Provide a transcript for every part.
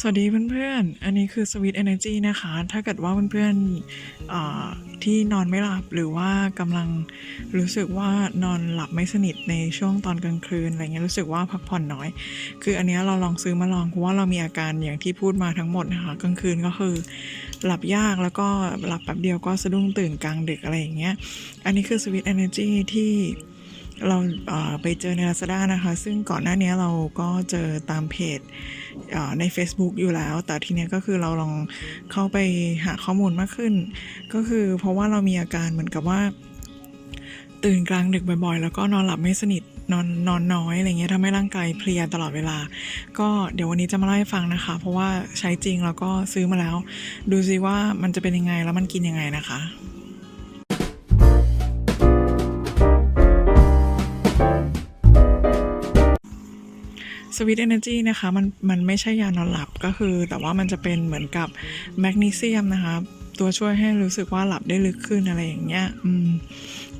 สวัสดีเพื่อนๆ อันนี้คือ Sweet Energy นะคะ ถ้าเกิดว่าเพื่อนๆเอ่อที่นอนไม่หลับหรือว่ากำลังรู้สึกว่านอนหลับไม่สนิทในช่วงตอนกลางคืนอะไรเงี้ยรู้สึกว่าพักผ่อนน้อย คืออันนี้เราลองซื้อมาลองเพราะว่าเรามีอาการอย่างที่พูดมาทั้งหมดนะคะกลางคืนก็คือหลับยากแล้วก็หลับแป๊บเดียวก็สะดุ้งตื่นกลางดึกอะไรอย่างเงี้ย อันนี้คือ Sweet Energy ที่ เราไปเจอใน Lazada นะคะ ซึ่งก่อนหน้านี้เราก็เจอตามเพจใน Facebook อยู่แล้ว แต่ทีนี้ก็คือเราลองเข้าไปหาข้อมูลมากขึ้น ก็คือเพราะว่าเรามีอาการเหมือนกับว่า ตื่นกลางดึกบ่อยๆ แล้วก็นอนหลับไม่สนิทนอนนอนน้อยอะไรเงี้ยทำให้ร่างกายเพลียตลอดเวลา ก็เดี๋ยววันนี้จะมาเล่าให้ฟังนะคะ เพราะว่าใช้จริงแล้วก็ซื้อมาแล้ว ดูซิว่ามันจะเป็นยังไงแล้วมันกินยังไงนะคะ สวิตเอเนจีนะคะมันมันไม่ใช่ยานอนหลับก็คือ แต่ว่ามันจะเป็นเหมือนกับแมกนีเซียมนะคะตัวช่วยให้รู้สึกว่าหลับได้ลึกขึ้นอะไรอย่างเงี้ยอืม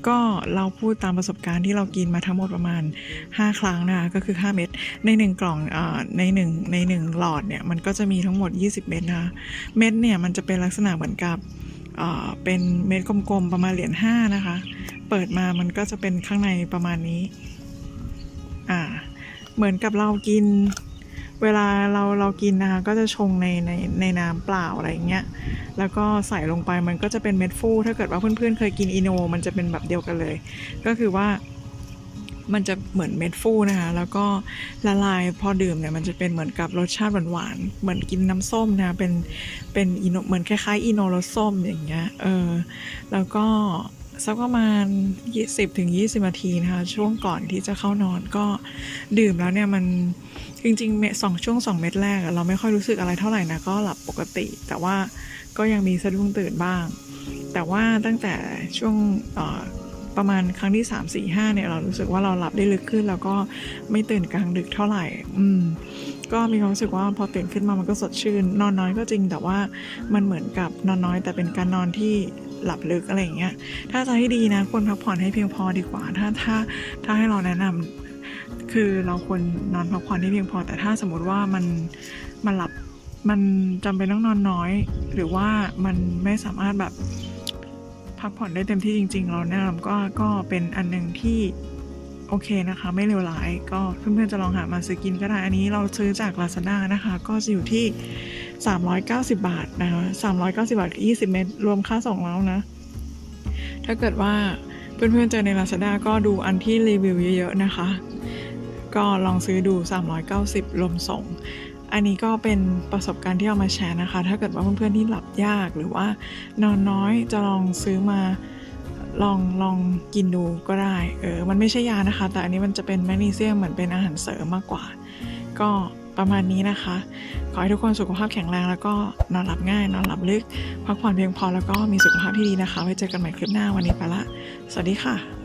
ก็เราพูดตามประสบการณ์ที่เรากินมาทั้งหมดประมาณ 5 ครั้งนะคะก็คือ 5 เม็ดใน 1 กล่องอ่าใน1ใน1หลอดเนี่ยมันก็จะมีทั้งหมด 20 เม็ดนะคะเม็ดเนี่ยมันจะเป็นลักษณะเหมือนกับอ่าเป็นเม็ดกลมๆประมาณเหรียญ5นะคะ เปิดมามันก็จะเป็นข้างในประมาณนี้ เหมือนกับเรากิน เวลาเราเรากินนะคะก็จะชงในในในน้ำเปล่าอะไรอย่างเงี้ยแล้วก็ใส่ลงไปมันก็จะเป็นเม็ดฟูถ้าเกิดว่าเพื่อนๆเคยกินอีโนมันจะเป็นแบบเดียวกันเลย ก็คือว่ามันจะเหมือนเม็ดฟูนะคะแล้วก็ละลายพอดื่มเนี่ยมันจะเป็นเหมือนกับรสชาติหวานๆเหมือนกินน้ำส้มนะคะเป็นเป็นอีโนเหมือนคล้ายๆอีโนรสส้มอย่างเงี้ยเออแล้วก็ สักประมาณ20ถึง20นาทีนะคะ ช่วงก่อนที่จะเข้านอนก็ดื่มแล้วเนี่ยมันจริงๆเม็ดสองช่วงสองเม็ดแรก เราไม่ค่อยรู้สึกอะไรเท่าไหร่นะก็หลับปกติ แต่ว่าก็ยังมีสะดุ้งตื่นบ้าง แต่ว่าตั้งแต่ช่วงประมาณครั้งที่ 3 4 5เนี่ยเรารู้สึกว่าเราหลับได้ลึกขึ้น แล้วก็ไม่ตื่นกลางดึกเท่าไหร่ อืม ก็มีความรู้สึกว่าพอตื่นขึ้นมามันก็สดชื่น นอนน้อยก็จริง แต่ว่ามันเหมือนกับนอนน้อย แต่เป็นการนอนที่ หลับลึกอะไรอย่างเงี้ย ถ้าจะให้ดีนะควรพักผ่อนให้เพียงพอดีกว่า ถ้าถ้าถ้าให้เราแนะนำคือเราควรนอนพักผ่อนให้เพียงพอ แต่ถ้าสมมติว่ามันมันหลับมันจำเป็นต้องนอนน้อย หรือว่ามันไม่สามารถแบบพักผ่อนได้เต็มที่จริง ๆ เราแนะนำก็ก็เป็นอันหนึ่งที่โอเคนะคะ ไม่เลวร้ายก็เพื่อนๆจะลองหามาซื้อกินก็ได้ อันนี้เราซื้อจาก Lazada นะคะ ก็จะอยู่ที่ 390 บาทนะคะ390 บาทกับ 20 เม็ดรวมค่าส่งแล้วนะ ถ้าเกิดว่าเพื่อนๆเจอใน Lazada ก็ดูอันที่รีวิวเยอะๆนะคะ ก็ลองซื้อดู 390 รวมส่ง อันนี้ก็เป็นประสบการณ์ที่เอามาแชร์นะคะ ถ้าเกิดว่าเพื่อนๆที่หลับยากหรือว่านอนน้อยจะลองซื้อมาลองลองกินดูก็ได้ เออ มันไม่ใช่ยานะคะ แต่อันนี้มันจะเป็นแมกนีเซียมเหมือนเป็นอาหารเสริมมากกว่า ก็ ประมาณนี้นะคะ ขอให้ทุกคนสุขภาพแข็งแรงแล้วก็นอนหลับง่าย นอนหลับลึก พักผ่อนเพียงพอแล้วก็มีสุขภาพที่ดีนะคะ ไว้เจอกันใหม่คลิปหน้าวันนี้ไปละ สวัสดีค่ะ